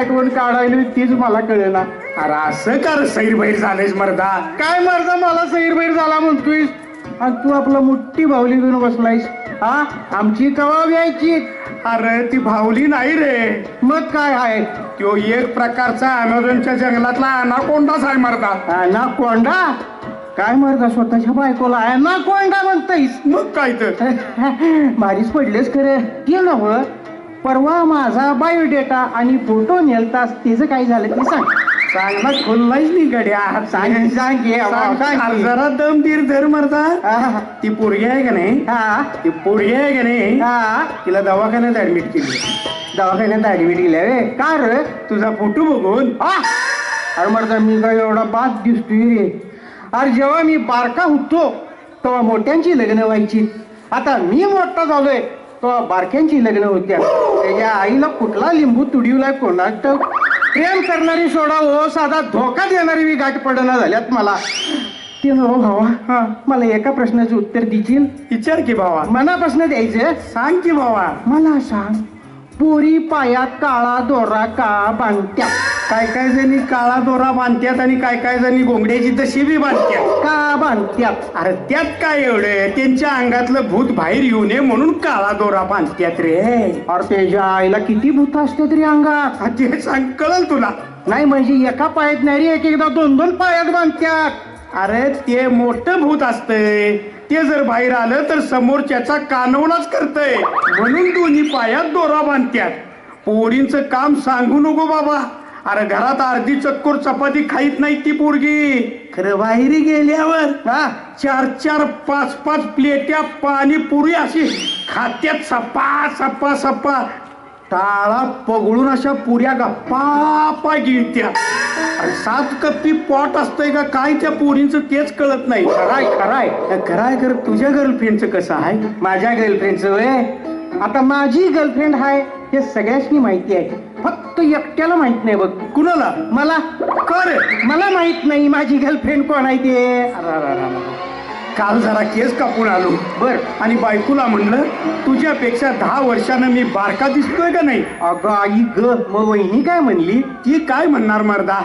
आठवण काढायली तीच मला कळेना. अरे असं कर सैर बैर झालेस मर्दा. काय मर्दा मला सैरबैर झाला म्हणतोय आणि तू आपला मोठी बाहुली घेऊन बसलायस. हा? आमची कवा यायची अरे ती भावली नाही रे. मग काय आहे? तो एक प्रकारचा अमेझॉनच्या जंगलातला अनाकोंडाच आहे मर्दा. ना कोंडा काय मर्दा स्वतःच्या बायकोला आहे ना कोंडा म्हणतायस? मग काय तर. भारीच पडलेस खरं. ते नव परवा माझा बायोडेटा आणि फोटो नेलतास त्याचं काय झालं ते सांग. चांगला खोललायच नाही गड्या. सांग सांग की, सांग, सांग. जरा दम धीर धर मर्दा. हा, ती पोरगी आहे का नाही? हा. ती पोरगी आहे का नाही? हा. तिला दवाखान्यात ऍडमिट केली. दवाखान्यात ऍडमिट केल्या वे का रे? तुझा फोटो बघून? आ! अरे मर्दा मी काय एवढा बाद दिसतोय रे. अरे जेव्हा मी बारका होतो तेव्हा मोठ्यांची लग्न व्हायची. आता मी मोठा झालोय. तेव्हा बारक्यांची लग्न होत्या. त्याच्या आईला कुठला लिंबू तुडिवलाय ठाऊक. प्रेम करणारी सोडा हो साधा धोका देणारी मी गाठ पडना झाल्यात मला. ते हो भावा हा मला एका प्रश्नाचं उत्तर देशील? विचार की भावा. मनापासून द्यायचं? सांग की भावा. मला सांग. पोरी पायात काळा दोरा का बांधत्या. काय काय जणी काळा दोरा बांधत्यात आणि काय काय जणी गोंगड्याची तशी बी बांधत्यात. का बांधत्यात. अरे त्यात काय एवढं? त्यांच्या अंगातलं भूत बाहेर येऊ नये म्हणून काळा दोरा बांधत्यात रे. अरे त्याच्या आईला किती भूत असते तरी अंगात ते सांग कळल तुला? नाही म्हणजे एका पायात नाही रे एक एकदा दोन दोन पायात बांधत्यात. अरे ते मोठं भूत असतंय. ते जर बाहेर आलं तर समोरच्याचा कानवलाच करतय. म्हणून दोन्ही पायात दोरा बांधत्यात. पोरींचं काम सांगू नको बाबा. अरे घरात अर्धी चक्कोर चपाती खाईत नाही ती पोरगी. खरं बाहेर गेल्यावर हा? चार चार पाच पाच प्लेट्या पाणीपुरी अशी खात्यात सपा सपा सपा. टाळा पगळून अशा पुऱ्या गप्पा गिळत्या सात कप्पी पॉट असतंय का काय त्या पोरींचं तेच कळत नाही. खराय खराय. खराय कर तुझ्या गर्लफ्रेंडचं कसं आहे? माझ्या गर्लफ्रेंडचं वय आता माझी गर्लफ्रेंड आहे हे सगळ्यांनी माहिती आहे. फक्त एकट्याला माहीत नाही बघ. कुणाला? मला? कर. मला माहीत नाही माझी गर्लफ्रेंड कोण आहे ते? काल जरा केस कापून आलो. बर. आणि बायकोला म्हणलं तुझ्यापेक्षा दहा वर्षानं मी बारका दिसतोय का नाही? अगं आई ग मग वहिनी काय म्हणली? ती काय म्हणणार मर्दा?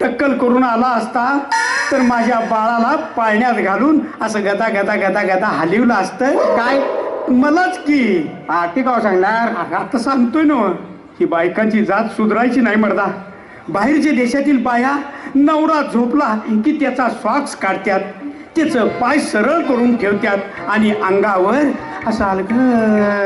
टक्कल करून आला असता तर माझ्या बाळाला पाळण्यात घालून असं गदा गदा गदा गदा हलवलं असतं. काय? मलाच की. हा ते काय सांगणार. आता सांगतोय ना ही बायकांची जात सुधारायची नाही मर्दा. बाहेरच्या देशातील बाया नवरा झोपला की त्याचा सॉक्स काढत्यात. त्याचं पाय सरळ करून ठेवत्यात आणि अंगावर असं आलं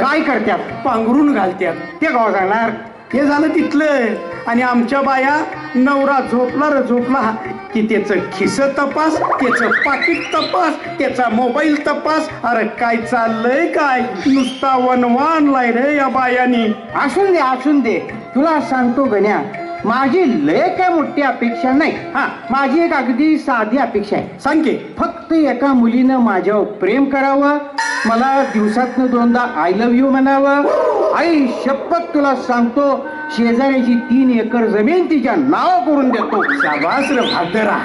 काय करत्यात? पांघरून घालत्यात. ते गाव सांगणार हे झालं तिथलं. आणि आमच्या बाया नवरा झोपला र झोपला. की त्याचं खिस तपास त्याचं पाकिट तपास त्याचा मोबाईल तपास. अरे काय चाललंय काय? नुसता वनवान लाय रे या बायानी. असून दे असून दे. तुला सांगतो गण्या माझी लय काय मोठी अपेक्षा नाही. हा. माझी एक अगदी साधी अपेक्षा आहे. सांग की. फक्त एका मुलीनं माझ्यावर प्रेम करावं मला दिवसातनं दोनदा आय लव्ह यू म्हणावं. आई शपथ तुला सांगतो शेजाऱ्याची तीन एकर जमीन तिच्या नाव करून देतो. भादरा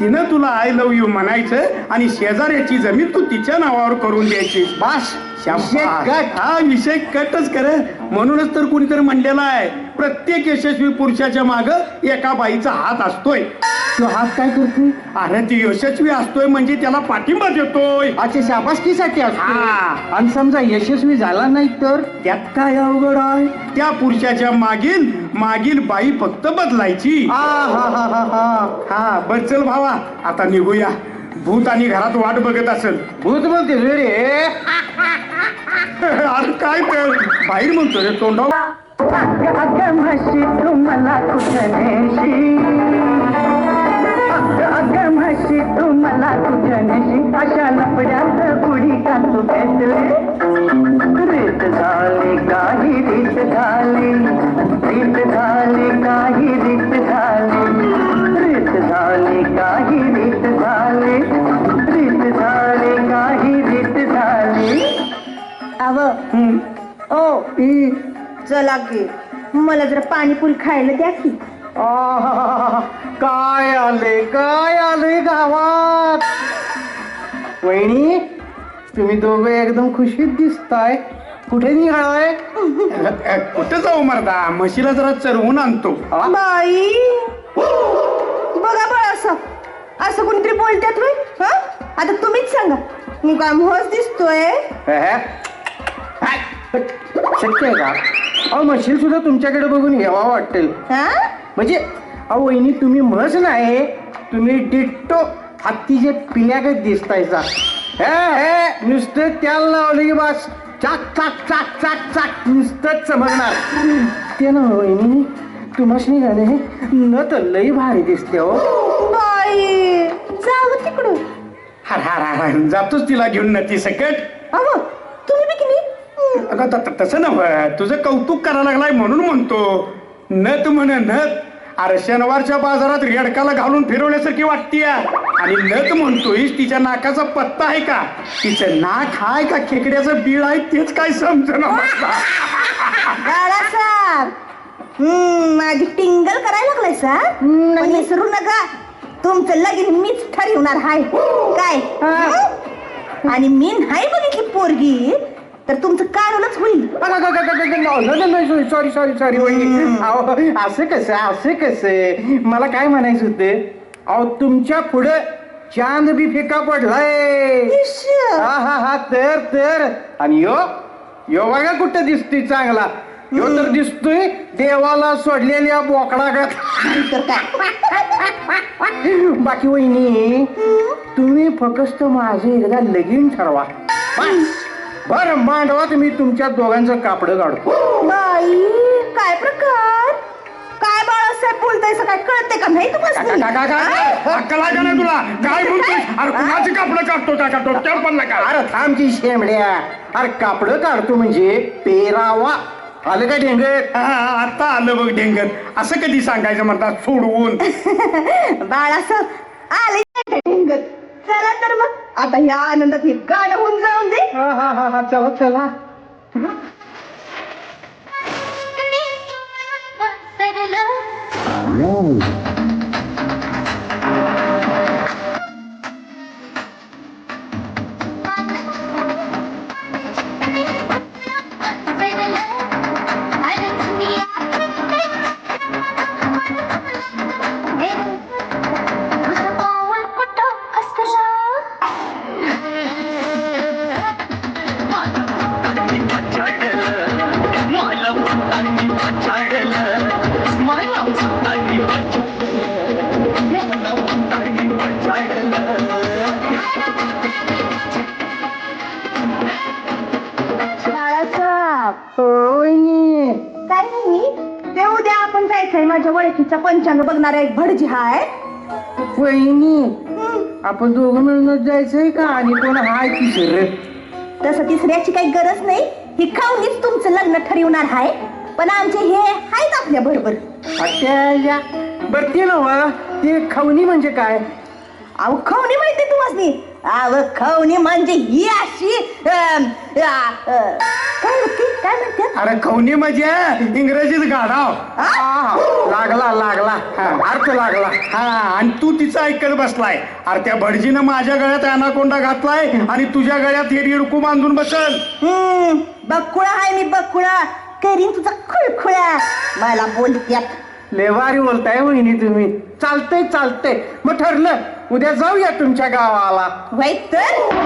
तिनं तुला आय लव्ह यू म्हणायचं आणि शेजाऱ्याची जमीन तू तिच्या नावावर करून द्यायची बास. विषय कट. हा विषय कटच कर म्हणूनच तर कुणीतरी म्हणलेला आहे प्रत्येक यशस्वी पुरुषाच्या माग एका बाईचा हात असतोय. तो हात काय करतोय? अरे ती यशस्वी असतोय म्हणजे त्याला पाठिंबा देतोय. अच्छा शाबासकीसाठी असतो हा. आणि समजा यशस्वी झाला नाही तर? त्यात काय अवघड आहे? त्या पुरुषाच्या मागील मागील बाई फक्त बदलायची. आ हा हा हा हा. हा बर चल भावा आता निघूया. भूत आणि घरात वाट बघत असेल. भूत बोलते रे अरे काय तर बाहेर म्हणतो रे तोंडाव अगं म्हशी तू मला कुठं नेशी अगं म्हशी तू मला कुठं नेशी अशा लपड्यात कुडी का तू भेटले रीत झाली काही रीत झाली. रीत झाली काही रीत झाली. रीत झाली काही रीत झाली रीत झाली काही रीत झाली। अव ओ चला की मला जरा पाणीपुरी खायला द्या की. आहा, काय आले काय आले गावात? वहिनी तुम्ही दोघं एकदम खुशीत दिसताय. कुठे निघालाय? कुठं जाऊ मर्दा? म्हशीला जरा चरवून आणतो. बाई. बघा बळ असं. असं कोणीतरी बोलतात होय? हा? आता तुम्हीच सांगा. मी काय म्हस दिसतोय. हे? शक्य आहे का? अहो म्हशील सुद्धा तुमच्याकडे बघून घ्यावा वाटेल. हा? म्हणजे अहो वहिनी तुम्ही म्हस नाही तुम्ही डिट्टो हत्तीचे पिल्यागत दिसतायचा हे हे. नुसतं त्याला लावलं की बस. चाक चाक चाक चाक चाक. नुसतंच समजणार ते ना वहिनी तुम्हाला झाले न तर लई भारी दिसते हो. हार हार हार हार. जातोच तिला घेऊन सकट. अहो तुम्ही अगं त- त- तसं नव तुझं कौतुक करायला लागलाय म्हणून म्हणतो. नथ म्हण नथ अरे शनिवारच्या बाजारात रेडकाला घालून फिरवल्यासारखी वाटतीय. आणि नथ म्हणतोय तिच्या नाकाचा पत्ता आहे का? तिचं नाक आहे का? खेकड्याचं बीळ आहे? तेच काय समजणं बाळासाहेब हम्म माझी टिंगल करायला लागलाय सर पण विसरू नका. तुमचं लगीन मीच ठरवणार हाय. काय? हं? आणि मी नाही बघितली पोरगी तर तुमचं काढूनच होईल. सॉरी सॉरी सॉरी असं कसं असं कसं? मला काय म्हणायचं होतं? अहो तुमच्या पुढं चांद बी फिका पडलाय. इश्श. हा हा हा तर तर. आणि यो यो बघा कुठं दिसतोय चांगला. यो तर दिसतोय देवाला सोडलेल्या बोकडा तर काय बाकी वहिनी तुम्ही फक्त माझं एकदा लगीन ठरवा. बरं मांडवा तुम्ही तुमच्या दोघांचं कापड काढतो बाई काय प्रकार? काय बाळासाहेब बोलताय काय कळते का? नाही तुम्हाला तुला? काय म्हणतोय अरे कुणाचे कापडं काढतो का काढतो त्या पडला का? अरे थांब की शेंबड्या अरे कापड काढतो म्हणजे पेरावा. आलं का ढेंगत आता आलं बघ डेंगत असं कधी सांगायचं म्हणतात? सोडवून. बाळासाहेब आले ढेंगत चला तर मग. आता ह्या आनंदात हे गाणं होऊन जाऊन दे. हा हा हा हा चला चला. बाळासाहेब जायचंय माझ्या ओळखीचा पंचांग बघणारा एक भटजी हाय. वहिनी आपण दोघं मिळूनच जायचंय का? आणि कोण हाय तिसर? तसं तिसऱ्याची काही गरज नाही. ही खाऊनीच तुमचं लग्न ठरवणार हाय. पण आमचे हे आहेत आपल्या बरोबर. बर ते नव्ह ते खवणी म्हणजे काय? अहो खवणी माहिती तुम्हाला अहो खवणी म्हणजे ही अशी अं, आ, अं, काय होती? काय म्हणते? अरे खवणी म्हणजे इंग्रजीत गाढाव. लागला लागला. अर्थ लागला. हा आणि तू तिचं ऐकत बसलाय. अरे त्या भटजीनं माझ्या गळ्यात अनाकोंडा घातलाय आणि तुझ्या गळ्यात हे रिडकू बांधून बसल. हम्म बकुळा हाय मी बकुळा. करीन तुझा खुळखुळा मला बोलत्यात. लेवारी बोलताय वहिनी तुम्ही. चालतंय चालतंय. मग ठरलं उद्या जाऊया तुमच्या गावाला. वाईट तर?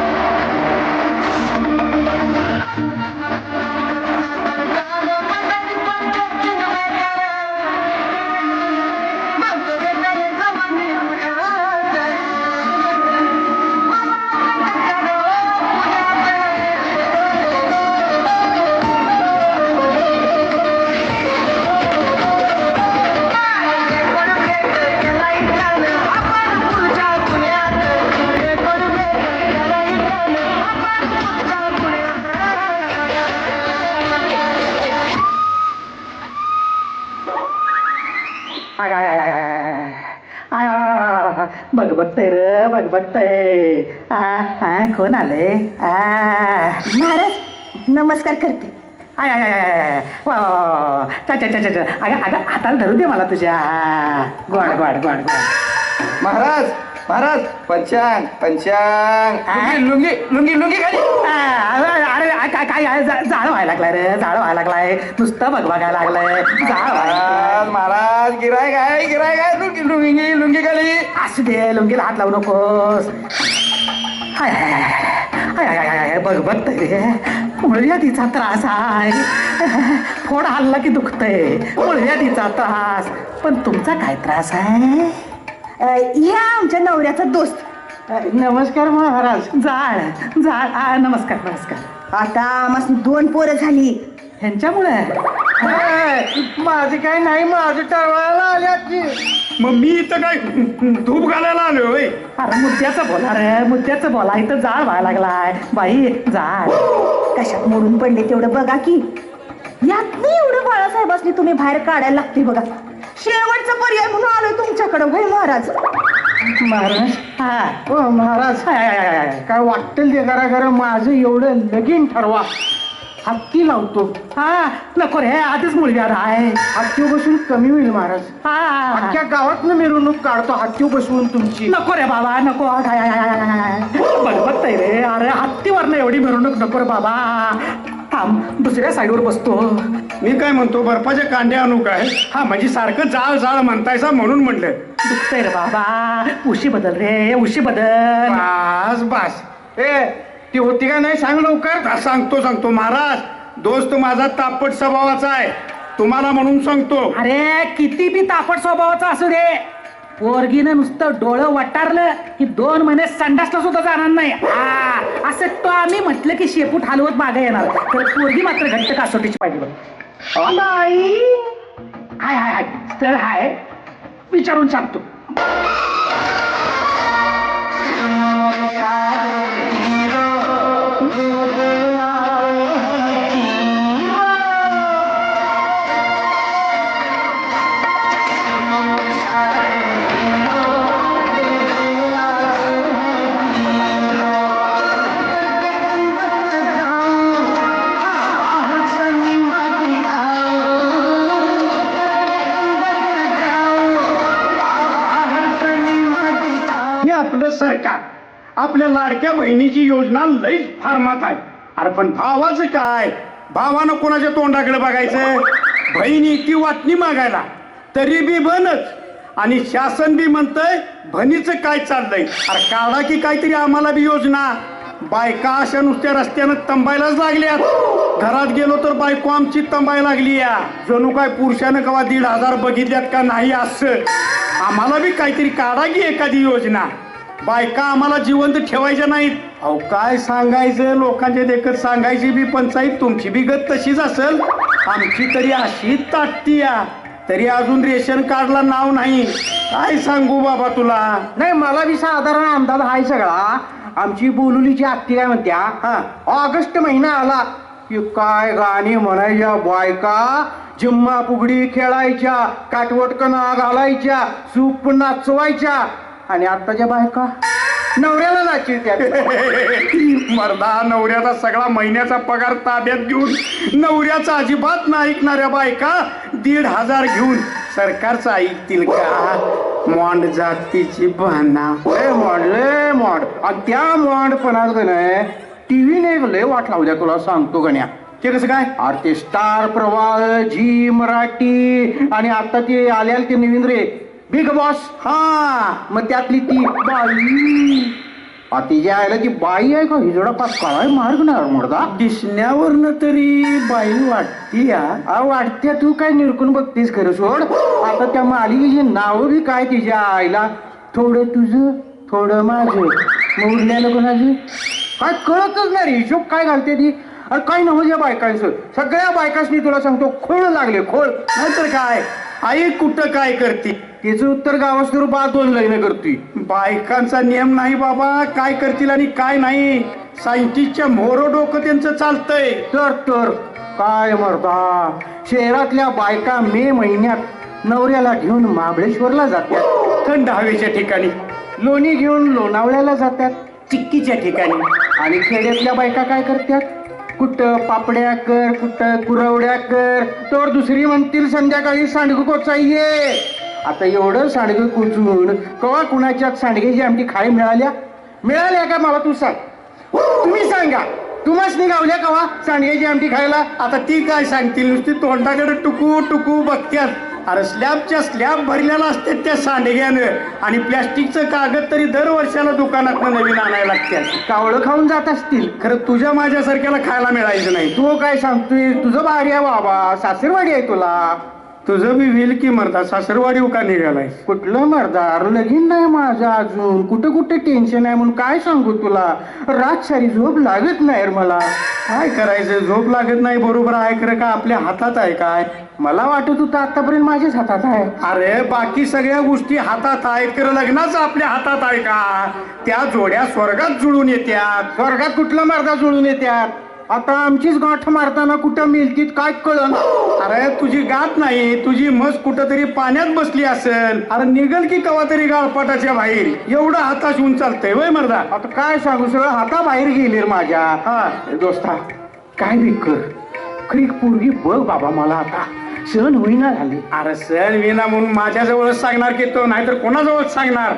बघतय र बघ बघतय. आ, आ, कोण आले आ, महाराज नमस्कार करते. आय, आय, आय. वा. अगं अगं हाताला धरू दे मला तुझ्या. गोड गोड गोड गोड. महाराज महाराज पंचांग पंचांग. लुंगी लुंगी लुंगी खाली. अरे अरे काय काय आहे? जा- जाळ व्हायला लागलाय रे. जाळ व्हायला लागलाय. नुसतं बघ बघायला लागलाय. जाळ व्हायला महाराज महाराज गिराय काय? गिराय काय? लुंगी लुंगी लुंगी खाली असू दे लुंगीला हात लावू नकोस. हाय हाय हाय हाय हाय हाय हाय बघ बघ रे. मुळव्याधीचा त्रास आहे फोड हल्ला की दुखतंय. मुळव्याधीचा त्रास. पण तुमचा काय त्रास आहे अ, या आमच्या नवऱ्याचा दोस्त. नमस्कार महाराज. जाळ जाळ. आ, नमस्कार नमस्कार. आता आम्हाला दोन पोरं झाली. ह्यांच्यामुळे? माझं काय नाही माझं टळवायला आल्यात की मग मी इथं काय धूप घालायला आलो होय? अरे मुद्द्याचं बोला रे मुद्द्याचं बोला. इथं जाळ व्हायला लागलाय. बाई जाळ. कशात मोडून पडले तेवढं बघा की. यात नाही एवढं बाळासाहेब असली तुम्ही बाहेर काढायला लागते बघा. शेवटचा पर्याय म्हणून आलोय तुमच्याकडे भाई महाराज? महाराज. हा. हो महाराज. काय वाटतं ते करा करा माझं एवढं लगीन ठरवा. हत्ती लावतो. हा. नको रे आधीच मुलगा आहे. हत्ती बसून कमी होईल महाराज. हा. अख्ख्या गावातनं मिरवणूक काढतो हत्ती बसवून तुमची. नको रे बाबा नको. बघबघतय रे. अरे हत्तीवरनं एवढी मिरवणूक नको रे बाबा. थांब दुसऱ्या साईडवर बसतो. मी काय म्हणतो बर्फाच्या कांड्या आणू काय हा म्हणजे सारखं जाळ जाळ म्हणतायसा म्हणून म्हणलं. दुखतंय रे बाबा. उशी बदल रे उशी बदल. बास बास. ए ती होती का नाही? सांग लवकर. सांगतो सांगतो. महाराज दोस्त माझा तापट स्वभावाचा आहे. तुम्हाला म्हणून सांगतो. अरे किती बी तापट स्वभावाचा असू दे. पोरगीनं नुसतं डोळं वटारलं की दोन महिने संडासला सुद्धा जाणार नाही. हा असं तो आम्ही म्हटलं की शेपूट हलवत मागे येणार. तर पोरगी मात्र घट्ट कासोटीची पाहिजे बघ. हाय हाय हाय. स्थळ हाय. विचारून सांगतो. आपल्या लाडक्या बहिणीची योजना लईच फार्मात आहे. अरे पण भावाचं काय? भावानं कोणाच्या तोंडाकडे बघायचं? बहिणी ती वाटणी मागायला. तरी बी बनच. आणि शासन बी म्हणतंय भणीचं काय चाललंय? अरे काढा की काहीतरी आम्हाला बी योजना. बायका अशा नुसत्या रस्त्यानं तंबायलाच लागल्या घरात गेलो तर बायको आमची तंबाय लागली या जणू काय पुरुषानं कवा दीड हजार बघितल्यात का नाही असं. आम्हाला बी काहीतरी काढा की एखादी योजना. बायका आम्हाला जिवंत ठेवायच्या नाहीत. अहो काय सांगायचं? लोकांच्या देखत सांगायची बी पंचायत तुमची बी गत तशीच असेल. आमची तरी अशी ताटती या तरी अजून रेशन कार्डला नाव नाही. काय सांगू बाबा तुला? नाही मला बी साधारण अंदाज आहे सगळा. आमची बोलुलीची आत्ती काय म्हणत्या? हा. ऑगस्ट महिना आला. की काय गाणी म्हणायच्या बायका? जिम्मा फुगडी खेळायच्या काटवटकना घालायच्या सूप नाचवायच्या. आणि आत्ताच्या बायका नवऱ्याला नाचित्या मर्दा नवऱ्याचा सगळा महिन्याचा पगार ताब्यात घेऊन नवऱ्याचा अजिबात न ऐकणाऱ्या बायका दीड हजार घेऊन सरकारचं ऐकतील का? मॉड जातीची बहाना. लय मॉड लय मॉड. त्या मॉडपणात टी नाही टीव्हीने लय वाट लावल्या तुला सांगतो गण्या. ते कसं काय? अरे ते स्टार प्रवाह झी मराठी आणि आता ते आल्याल ते नवीन रे. बिग बॉस हा. मग त्यातली ती बाई. आ, तिच्या आयला ती बाई आहे का? हिजोडा पास कळाय मार्ग नाही म्हणता दिसण्यावरनं तरी बाई वाटती या. आ वाटते. तू काय निरकून बघतेस खरं सोड. आता त्या मालिकेची नावं बी काय तिच्या आईला? थोडं तुझं थोडं माझं. मग उरलेलं कोणाचं? काय कळतच नाही रे. हिशोब काय घालते ती? अरे काय नव्हतं या बायकांचं. सगळ्या बायकांनी तुला सांगतो खोळ लागले खोळ. नाहीतर काय? आई कुठं काय करते? तिचं उत्तर गावास दोन लग्न करतोय. बायकांचा नियम नाही बाबा काय करतील आणि काय नाही. सायंटिस्टच्या मोरो डोकं त्यांचं चालतंय. तर तर काय मरता शहरातल्या बायका मे महिन्यात नवऱ्याला घेऊन महाबळेश्वरला जातात. थंड हवेच्या ठिकाणी. लोणी घेऊन लोणावळ्याला जातात चिक्कीच्या ठिकाणी. आणि खेड्यातल्या बायका काय करतात? कुठं पापड्या कर कुठं कुरवड्या कर. तर दुसरी म्हणतील संध्याकाळी सांडगं कोचाई ये. आता एवढं सांडगे कुचून कवा कुणाच्या सांडगेची आमटी खाई मिळाल्या? मिळाल्या का मला तू सांग. तुम्ही सांगा. तुम्हाच निघावल्या कवा सांडग्याची आमटी खायला? आता ती काय सांगतील? नुसती तोंडाकडे टुकू टुकू बघत्यात. अरे स्लॅबच्या स्लॅब भरलेला असते त्या सांडग्यानं. आणि प्लॅस्टिकचं कागद तरी दर वर्षाला दुकानात नवीन आणायला लागतात कावळं खाऊन जात असतील. खरं तुझ्या माझ्यासारख्याला खायला मिळायचं नाही. तू काय सांगतोय तुझं भारी आहे बाबा. सासरवाडी आहे तुला. तुझं बी व्हील की मरता सासरवाडी का निघालाय कुठलं मर्दार लगीन नाही माझं अजून. कुठं कुठं टेन्शन आहे म्हणून काय सांगू तुला? रात सारी झोप लागत नाही रे मला. काय करायचं? झोप लागत नाही बरोबर आहे खरं का? आपल्या हातात आहे काय? मला वाटत होतं आतापर्यंत माझ्याच हातात आहे. अरे बाकी सगळ्या गोष्टी हातात आहेत खरं लग्नाचं आपल्या हातात आहे का? त्या जोड्या स्वर्गात जुळून येत्यात. स्वर्गात कुठलं मर्दा जुळून येत्यात? आता आमचीच गाठ मारताना कुठं मिळतीत काय कळन? अरे तुझी गाठ नाही तुझी मस कुठं तरी पाण्यात बसली असेल. अरे निघल की कवा तरी गाळपाटाच्या बाहेर. एवढं हाताश होऊन चालतंय वय मर्दा? आता काय सांगू सगळं हाताबाहेर गेले रे माझ्या. हा. दोस्ता काय बी कर? खरी पोरगी बघ बाबा मला आता. सहन होईना झाली. अरे सण विना म्हणून माझ्याजवळच सांगणार की तो नाहीतर कोणाजवळच सांगणार?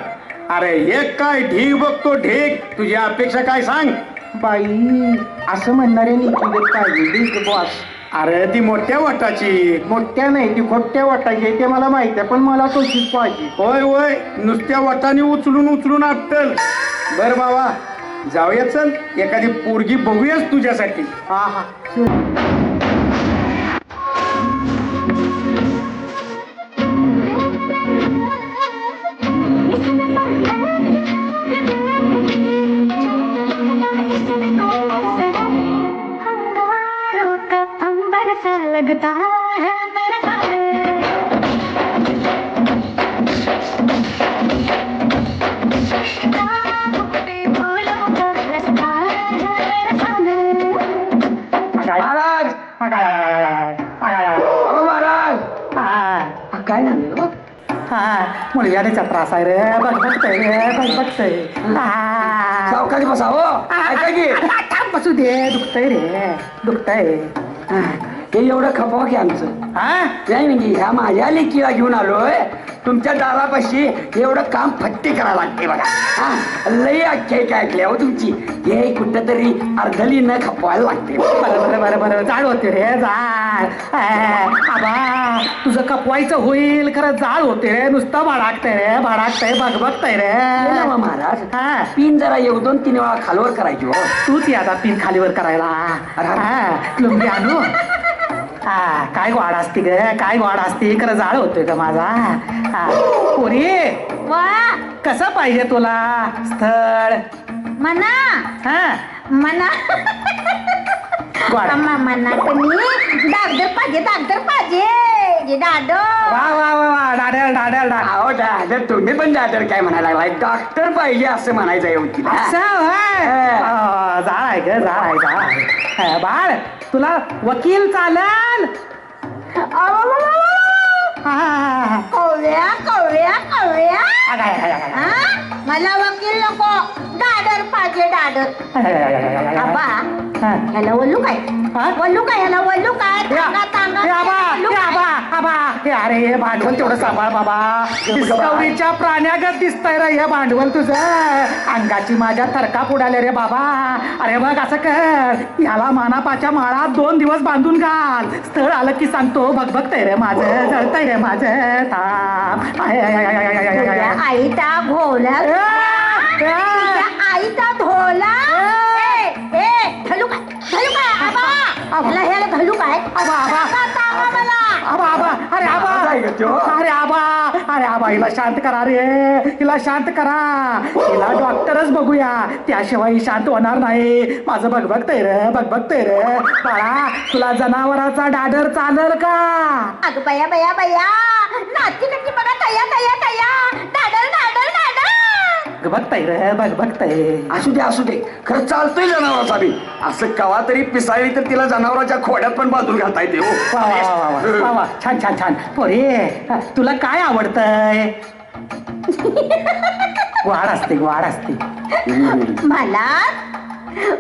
अरे एक काय ढीग बघतो ढीग. तुझी अपेक्षा काय सांग? बाई असं म्हणणारे पाहिजे बॉस. अरे ती मोठ्या वाटाची. मोठ्या नाही ती खोट्या वाटायची आहे ते मला माहिती आहे पण मला तशीच पाहिजे. होय होय नुसत्या वाटाने उचलून उचलून आपटल बर बाबा जाऊया चल एखादी पोरगी बघूयाच तुझ्यासाठी. हा हा. अंबर सा लगता है मेरा है महाराज! महाराज! काय? झालं हा मुलग्याचा त्रास आहे रे बघ बघतय रे बघ बघतय सावकाश बसा हो. ऐका की. थांब बसू दे दुखतय रे दुखतय. हे एवढं खपवा की आमचं. हा? नाही म्हणजे ह्या माझ्या लेकीला घेऊन आलोय. तुमच्या दारापाशी एवढं काम फट्टी करायला लागते बघा. हा? लई आख्यायिका ऐकली हो तुमची. हे कुठं तरी अर्धली न खपवायला लागते बरं बरं बरं बरं. जाळ होते रे अं, आबा तुझं कपवायचं होईल. खरं जाळ होते रे. नुसतं भाडाकतंय रे भाडाकतंय बघ बघतय रे. हे ना मग महाराज. हा. पिन जरा एक दोन तीन वेळा खालवर करायची हो. तूच यादा पिन खालीवर करायला. हा, लुंगी आणू? हा काय वाढ असते ग काय वाढ असते खरं जाळ होतोय का माझा. हा. पोरी वा. कसं पाहिजे तुला? स्थळ. मना. हा. मना. कमी पाहिजे पाहिजे वा वा अहो तुम्ही पण डॉक्टर काय म्हणायला लागलाय डॉक्टर पाहिजे असं म्हणायचं आहे होती असं होय? अं, जाळ आहे ग जाळ आहे जाळ आहे अं, बाळ तुला वकील चालेल हा. कवळ्या कवळ्या कवळ्या. हा? मला वकील नको. दादर पाहिजे दादर. आबा. ह्याला वल्लू काय? हा? वल्लू काय? ह्याला वल्लू काय? तांगा तांगा. वल्लू काय? अरे हे भांडवल तेवढं सांभाळ बाबा. डिस्कवरीच्या प्राण्यागत दिसतंय रे हे भांडवल तुझं. अंगाची माझ्या थरका पुडाले रे बाबा. अरे बघ असं कर. याला मानापाच्या माळात दोन दिवस बांधून घाल. स्थळ आलं की सांगतो बघ बघतय रे माझं. जळतय रे माझं ताप तुझ्या आईचा घोला तुझ्या आईचा धोला ए, ए, घालू काय घालू काय आबा. ह्याला ह्याला घालू काय आबा, आबा. आबा, तावा मला. आबा आबा. अरे आबा. अरे आबा. अरे आबा हिला शांत करा रे. हिला शांत करा. हिला डॉक्टरच बघूया. त्याशिवाय ही शांत होणार नाही. माझं बघबघतय रे बघबघतय रे. बाळा तुला जनावराचा डाडर चालल का? अगं बया बया बया. नाची कशी बघा तया तया तया. डाडर डाडर ग बघतय रे बघ बघतय. असू दे असू दे. खरं चालतोय जनावराचा बी. असं कवा तरी पिसाळली तर तिला जनावराच्या खोड्यात पण बांधून घालता येते वा वा वा वा वा वा वा. छान छान छान. पोरे तुला काय आवडतंय? वाढ असते वाढ असते. मला?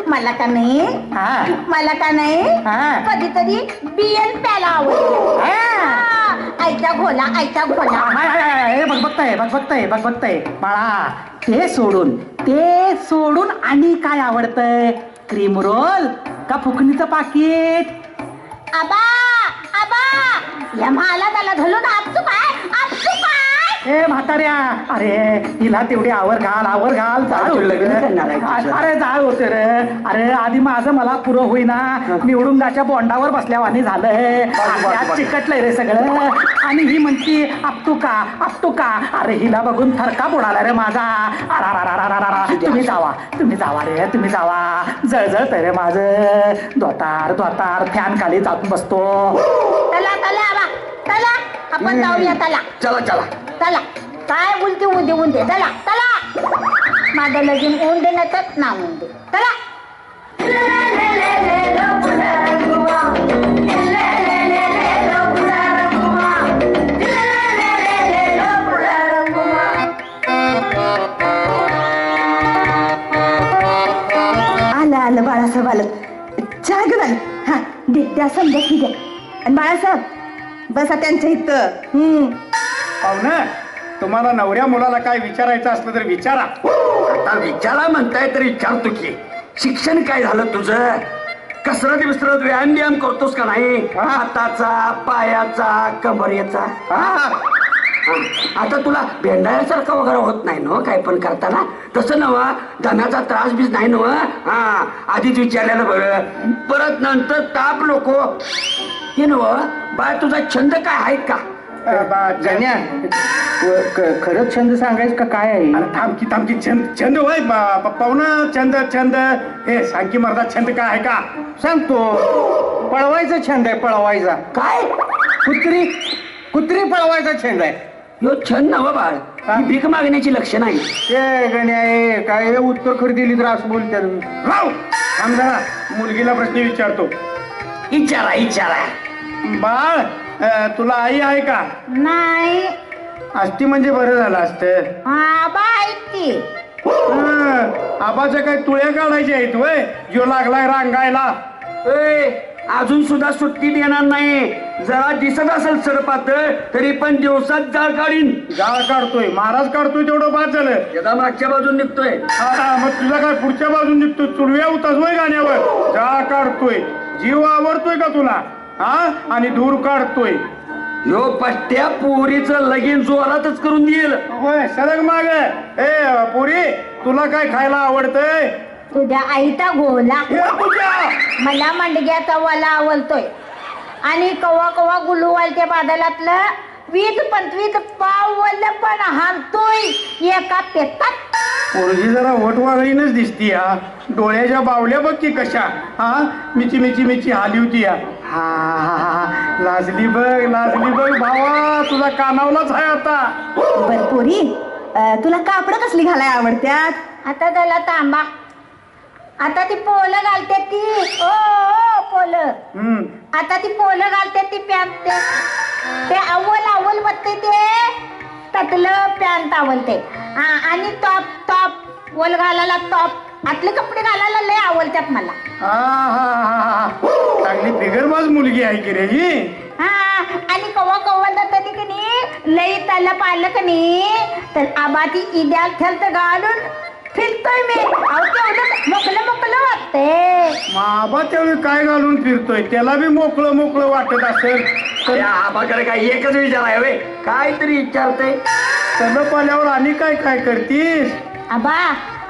मला का नाही? हा. मला का नाही? हा. कधीतरी बियन प्याला आवडतो. हा. हा, आयत्या घोला आयत्या घोला. हाय, हाय, हाय, हाय, बघ बघताय बघ बघताय बघ बघताय. बाळा ते सोडून ते सोडून आणि काय आवडतंय? क्रीम रोल का फुकणीचं पाकिट? आबा आबा या माला त्याला धरून आपसू काय? ए म्हाताऱ्या अरे हिला तेवढी आवर घाल आवर घाल तुझं? अरे जाळ होते रे. अरे आधी माझं मला पुरं होईना. निवडुंगाच्या बोंडावर बसल्यावानी झालंय चिकटलंय रे सगळं. आणि ही म्हणती आपटू का आपटू का? अरे हिला बघून थरका बुडाला रे माझा. तुम्ही जावा तुम्ही जावा रे तुम्ही जावा. जळजळतंय रे माझं. दोतार दोतार फॅन खाली जाऊन बसतो. चला चला चला. आपण जाऊया चला. चला चला. चला. काय बोलते उंदे उंदे. चला चला. माझं लगीन उंदे नसत ना उंदे चला. आलं आलं बाळासाहेब आलं. चहा घेऊन आलं हा दे द्या समजा की द्या आणि बाळासाहेब बसा त्यांच्या इथं. हम्म. पाहुणं तुम्हाला नवऱ्या मुलाला काय विचारायचं असलं तर विचारा. आता विचारा म्हणताय तर विचारतो की शिक्षण काय झालं तुझं? कसरत विसरत व्यायाम बियाम करतोस का नाही? हाताचा पायाचा कमरेचा? हा. आता तुला भेंडाळ्यासारखं वगैरे होत नाही ना काय पण करताना? तसं नव दम्याचा त्रास बीस नाही नव हा. आधीच विचारलेलं बरं. परत नंतर ताप लोक हे नव बाळ तुझा छंद काय आहेत का? क- खरंच छंद सांगायचं का काय आहे? अरे थांबकी थांबकी. छंद छंद होय प- पाहुणं छंद छंद. हे सांग की मर्दा छंद काय आहे का? सांगतो. पळवायचा छंद आहे पळवायचा. काय? कुत्री कुत्री पळवायचा छंद आहे. ह्यो छंद नव बाळ. ही? भीक मागण्याची लक्षण आहे ए गण्या ए काय हे उत्तर खरी दिली तर असं बोलते राव! थांब जरा. मुलगीला प्रश्न विचारतो. इचारा इचारा बाळ अं, तुला आई आहे का? नाही. असती म्हणजे बरं झालं असतं. आबा हं, आबाच्या काय तुळ्या काढायच्या आहेत वय? जो लागलाय रांगायला. ए, अजून सुद्धा सुट्टी देणार नाही. जरा दिसत असेल सरपात तरी पण दिवसात जाळ काढीन. जाळ काढतोय. महाराज काढतोय तेवढं बाद झालं यदा मागच्या बाजून निघतोय. हा, मग तुझा काय पुढच्या बाजून निघतोय? चुलव्या होताच वय गाण्यावर. जाळ काढतोय. जीव आवडतोय का तुला? हा? आणि धूर काढतोय. ह्यो पट्ट्या पोरीचं लगीन जोरातच करून देईल होय माग. ए पुरी तुला काय खायला आवडतंय? तुझ्या आईचा घोला तुझ्या मला मांडग्याचा वाला आवडतोय. आणि कवा कवा गुलूवालच्या बादलातलं वीस पंचवीस पाव वल्ल पण हाणतोय. एका पेतात पोरगी जरा वटवाळीनच दिसती हा. डोळ्याच्या बावल्या बघ की कशा हा. मिची मिची मिची हाली होती या हा हा, हा. लाजली बघ लाजली बघ भावा तुझा कानावलाच आहे आता. बर पोरी अं, तुला कापड कसली घालाय आवडत्यात? आता त्याला तांबा. आता ती पोलं घालते ती. ओ ओ पोलं. हम्म. आता ती पोलं घालते ती ते ते अव्वल अव्वल बघते ते. तटलं पॅन्ट आवलते हा आणि टॉप टॉप वल घालायला टॉप आतले कपडे घालायला लय आवडतात मला. हा हा हा हा. चांगली बिगरबाज मुलगी आहे की रे ही? हा आणि कवा कवा तरी की नाही लई त्याला पाहिलं की नाही तर आबा ती इद्या थेल तर घालून फिरतोय मी. अहो तेवढं मोकलं मोकलं वाटते माबा त्यावेळी काय घालून फिरतोय? त्याला बी मोकळं मोकळं वाटत असेल. त्या आबाकडे काय एकच विचार आहे वे काहीतरी विचारते. तसं पाल्यावर आणि काय काय करतीस? आबा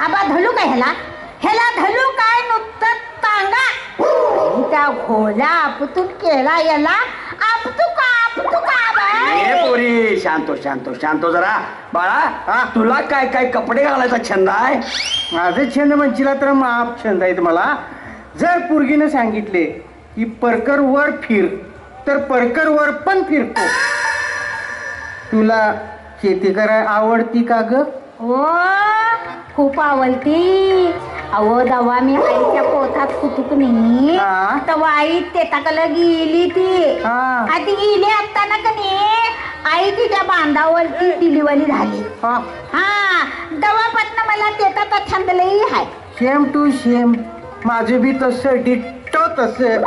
आबा धलू काय ह्याला? ह्याला धलू काय नुकतं तांगा? आणि त्या घोला आपतून केला याला. आपतू का आपतू का ए आबा पोरी शांतो शांतो शांतो जरा. बाळा तुला काय काय कपडे घालायचा छंद आहे? माझे छंद म्हणशीला तर माप छंद आहेत मला. जर पोरगीनं सांगितले की परकर वर फिर. तर परकर वर पण फिरतो. तुला शेती कराय आवडती का ग? खूप आवडती. अहो दवा मी आईच्या पोटात कुतुक नाही. हा. तेव्हा आई तेताकडे गेली ती. हा. आधी गेली असताना का नाही? आई तिच्या बांधावरती डिलिव्हरी झाली. हा. हा दवापातनं मला तेताचा छंद लई आहे. सेम टू सेम माझं बी तसं डिट्टो तसं.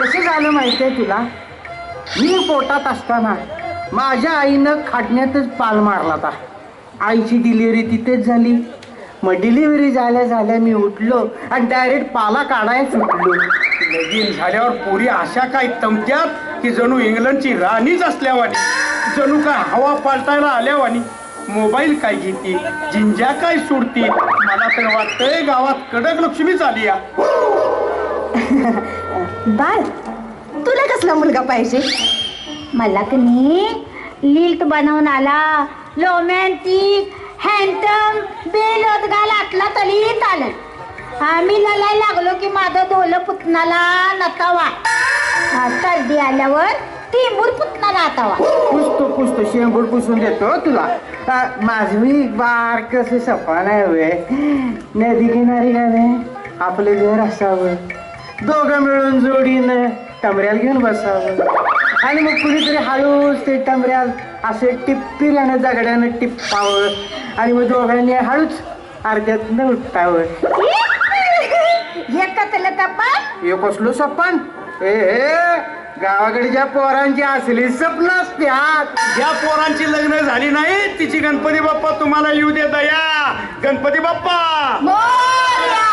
कसं झालं माहिती आहे तुला? मी पोटात असताना माझ्या आईनं खाटण्यातच पाल मारला होता. आईची डिलिव्हरी तिथेच झाली. मग डिलिव्हरी झाल्या झाल्या मी उठलो आणि डायरेक्ट पाला काढायच उठलो. लगीन झाल्यावर पोरी अशा काय तमत्यात की जणू इंग्लंडची राणीच असल्यावानी जणू काय हवा पालटायला आल्यावानी मोबाईल काय घेते जिंजा काय सोडते मला तर वाटतंय गावात कडक लक्ष्मी झाली या. बाय तुला कसला मुलगा पाहिजे? मला की लिल्ट बनवून आला. रोमॅन्टिक हँडसम बेलोदगाल आटला तरी आलं आम्ही लढायला लागलो की माझं डोलं पुतणाला नतावा. सर्दी आल्यावर टिंबूर पुतणाला आतावा. पुसतो पुसतो शेंबूड पुसून देतो हो तुला. आ, माझं मी कसं सफा आहे वे नदी किनारी गाणे आपले घर असावं. दोघं मिळून जोडीनं टमऱ्याला घेऊन बसावं. आणि मग कुणीतरी हळूच ते टमऱ्याल असे टिप्पिऱ्यानं जगड्यानं टिप्पावं. आणि मग दोघांनी हळूच अर्ध्यातनं उठतावं हे कसलं हे सप्पन. ए ए, गावाकडच्या पोरांची असली स्वप्न असत्यात ज्या पोरांची लग्न झाली नाही तिची गणपती बाप्पा तुम्हाला येऊ दे दया गणपती बाप्पा! मोर